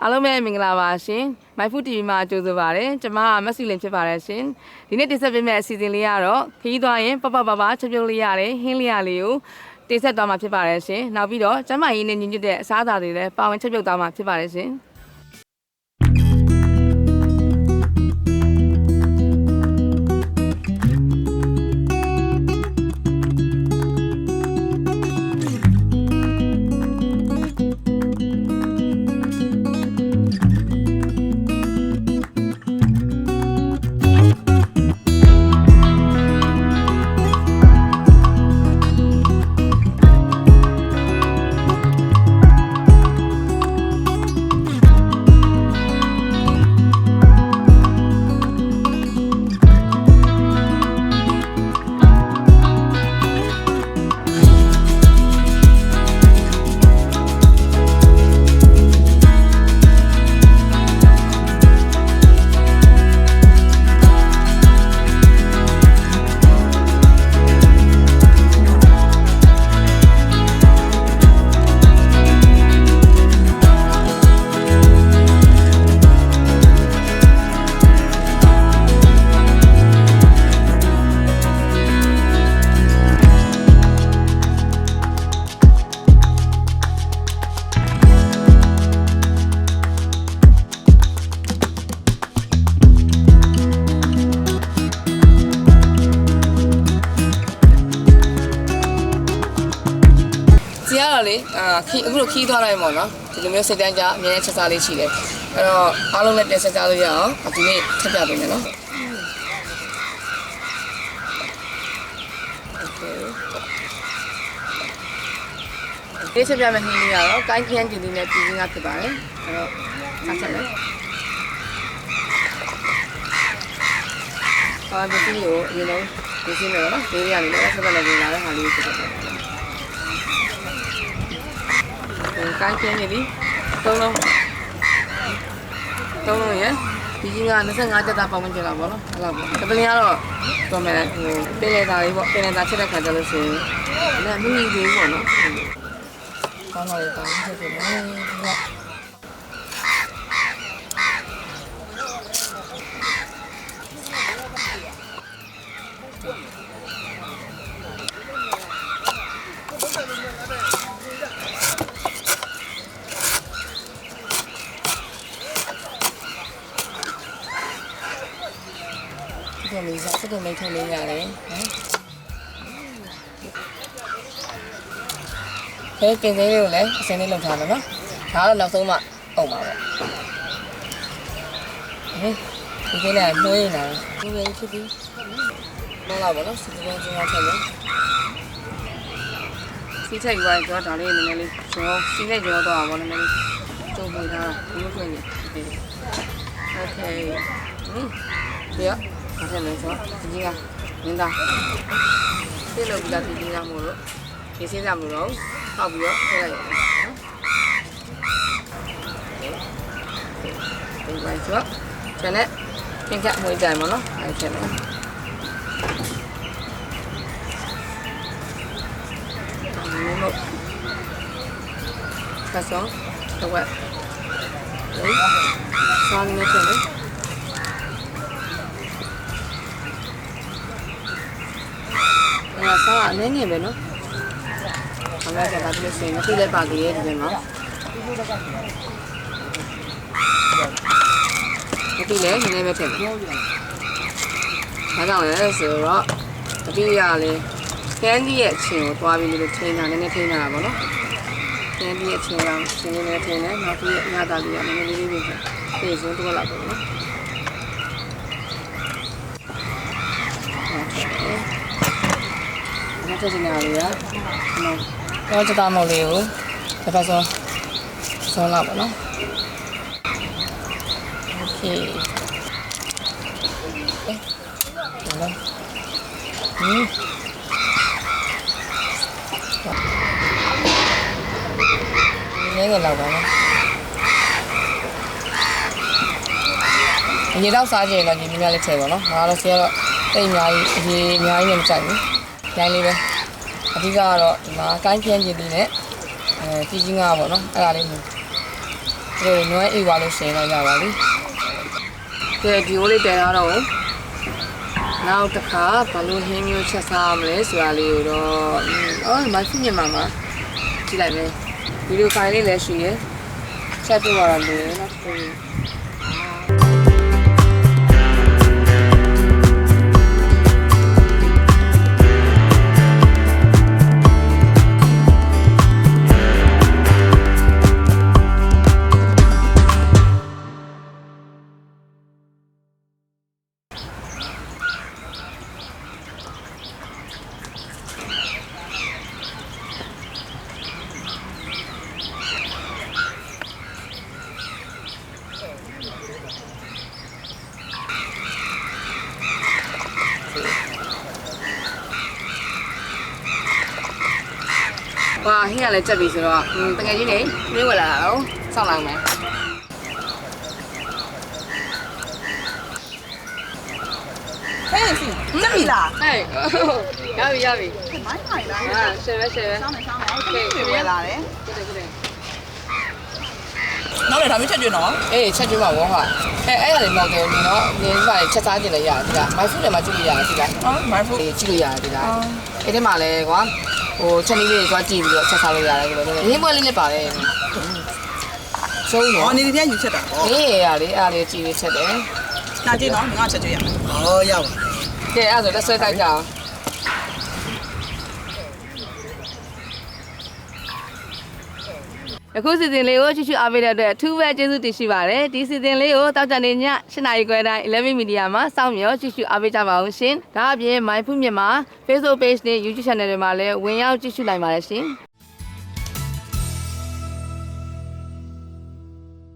အားလုံးပဲမင်္ဂလာပါရှင် My Food TV မှာကြိုဆိုပါရစေကျွန်မကမက်ဆီလင်ဖြစ်ပါတယ်ရှင်ဒီနေ့တင်ဆက်ပေးမယ့်အစီအစဉ်လေးကတော့ခရီးသွားရင်ပပပပချက်ပြုတ်လေးရတယ်ဟင်းလေးရလေးကိုတင်ဆက်သွားမှာဖြစ်ပါတယ်ရှင်နောက်ပြီးတော့ကျမကြီးနဲ့ညီညွတ်တဲ့အစားအစာတွေလည်းပါဝင်ချက်ပြုတ်သွားမှာဖြစ်ပါတယ်ရှင် လေအာခီအခုလိုခီးသွားလိုက်ပေါ့နော်ဒီလိုမျိုးစိတ်တန်းကြအမြဲချက်စားလေးရှိတယ်အဲ့တော့အားလုံးလည်းပြန်ဆက်ကြလို့ရအောင်ဒီနေ့ထပ်ပြပေးမယ်နော်ဒီချက်ပြမယ်ဟင်းလေးကတော့ကိုင်းကျန်းကျင်လေးနဲ့ပြည်ရင်းကဖြစ်ပါတယ်အဲ့တော့ဆက်ဆက်လိုက်အာဒီစီကိုအရင်ဆုံးဒီစီနဲ့နော်ဒီရနေလည်းဆက်ဆက်လည်းဝင်လာတဲ့ဟာလေးကိုဖြစ်တယ် ကိုင်းကျင်းနေပြီသုံးလုံးသုံးလုံးရဒီကြီးက25တက်တာပေါင်းဝင်ကြတာပေါ့နော်အဲ့လောက်ပေါ့တပလင်းကတော့တော်မယ်ဟိုပင်လေသားလေးပေါ့ပင်လေသားချက်တဲ့ခါကျလို့ဆိုရင်လည်းမမိသေးဘူးပေါ့နော်ကောင်းတော့လေကောင်းချက်တယ်နော်ဒီ က်ကုန်လေးထုံလေးရတယ်နော်ဘယ်ကင်စင်းလေးကိုလည်းအစင်းလေးလုံထားမယ်နော်ဒါကတော့နောက်ဆုံးမှအုံပါပေါ့ဟင်ဒီကိန်းကနှွေးနေတာဒီလိုဖြစ်ပြီးနော်လာပါတော့စီကန်းချင်းရောက်ထည့်မယ်စီထက်ယူလိုက်တော့ဒါလေးနည်းနည်းလေးကျော်စီနဲ့ကျော်တော့ပါဘောနည်းနည်းလေးကျုပ်ပေးထားဒီလိုဖြစ်နေโอเคဟင်းဒီရ ဘာဖြစ်လဲဆိုဒီကြီးကမင်းသားပြေလို့ပြတာဒီကြီးကမို့လို့ဒီစင်းစားမလို့တော့ပြီးတော့ထည့်လိုက်ရအောင်နော်ဒီလိုက်ဆိုကျန်တဲ့သင်္ကမွေးကြိုင်မနော်အဲ့ထည့်မယ်မမို့ကဆောတော့ဝက်ဆောင်းနေတယ်။ အဲဆောင်းအနည်းငယ်ပဲနော်။ဘာလဲကြတာဒီလိုစင်မသိလည်းပါသေးရဲ့ဒီထဲမှာ။မသိလည်းနည်းနည်းပဲထည့်မယ်။ဒါကြောင့်လဲဆိုတော့တတိယလေးကန်ဒီရဲ့အချင်းကိုတွားပြီးလို့ထိန်းတာနည်းနည်းထိန်းတာပါဘောနော်။ကန်ဒီရဲ့အချင်းကောင်ချင်းလေးနဲ့ထိန်းတယ်။နောက်ပြီးအများသားလေးကနည်းနည်းလေးလေးပဲပြေစုံတော့လာပါဘောနော်။ နောက်ထပ်နေရာတွေကနော်တော့ချက်သားမုတ်လေးကိုတစ်ဖက်ဆုံးဆုံးလာပါနော်โอเคအဲဟုတ်လားဟင်းနည်းငယ်လောက်ပါနော်ရေတော့စားကြရင်တော့ဒီများလေးထည့်ပါနော်ငါတော့ဆရာတော့တိတ်အများကြီးအရေးအများကြီးနဲ့မကြိုက်ဘူး ရိုင်းလေးပဲအဓိကကတော့ဒီမှာကိုင်းပြင်းကျင်လေးနဲ့အဲကြီးကြီးငါပေါ့နော်အဲ့ဒါလေးမျိုးဒီနွဲအေးပါလို့ရှင်းလိုက်ကြပါလိကဲဒီကိုလေးတည်ထားတော့နောက်တစ်ခါဘလို့ဟင်းမျိုးချက်စားမလဲဆိုတာလေးကိုတော့အော်မဖြစ်ညမှာမှာကြည့်လိုက်မယ်ဗီဒီယိုဖိုင်လေးလည်းရှိရယ်ချက်ပြပါတော့လေနောက်တစ်ခု။ ဟာဟင်းကလည်းကြက်ပြီဆိုတော့อืมတကယ်ကြီးနေပြင်းဝင်လာတာတော့စောင့်လိုက်မယ်။ဟဲ့စီကြက်ပြီလား။ဟဲ့ရပြီရပြီမိုင်းမိုင်းလား။ဟာရှယ်ပဲရှယ်ပဲဆောင်းမယ်ဆောင်းမယ်အဲ့ဒါပြေးလာတယ်။ဟုတ်တယ်ဟုတ်တယ်နောက်လည်းဒါမျိုးချက်ကျွနော်။အေးချက်ကျွေးမှာဝေါဟာ။အဲအဲ့ဒါလေးမော်ကယ်နေတော့နင်းပါချက်စားကျင်လည်းရတယ်ဒီကမိုက်ဖူးလည်းမကြည့်လို့ရတယ်ဒီကအော်မိုင်းဖူ။အေးကြည့်လို့ရတယ်ဒီက။အဲ့ဒီမှာလည်းကွာ ဟိုချက်နည်းလေးသွားကြည့်ပြီးတော့ချက်စားလို့ရတယ်ဒီလိုမျိုး။ရင်းပွဲလေးလည်းပါတယ်။ရှုံးတော့အော်နေဒီပြန်ယူချက်တာပေါ့အေးရလေအားလေးကြည့်ပြီးချက်တယ်နာကြည့်နော်ငါချက်ကျွရမယ်ဟောရပါကဲအဲ့ဒါဆိုလက်ဆွဲတိုက်ကြအောင် အခုစီစဉ်လေးကိုချစ်ချူအားပေးတဲ့အတွက်အထူးပဲကျေးဇူးတင်ရှိပါတယ်ဒီစီစဉ်လေးကိုတောက်ကြနေည7နာရီခွဲတိုင်း11 media မှာစောင့်မျှော်ချစ်ချူအားပေးကြပါအောင်ရှင်ဒါအပြင် My Food မြန်မာ Facebook page နဲ့ YouTube channel တွေမှာလည်းဝင်ရောက်ကြည့်ရှုနိုင်ပါတယ်ရှင်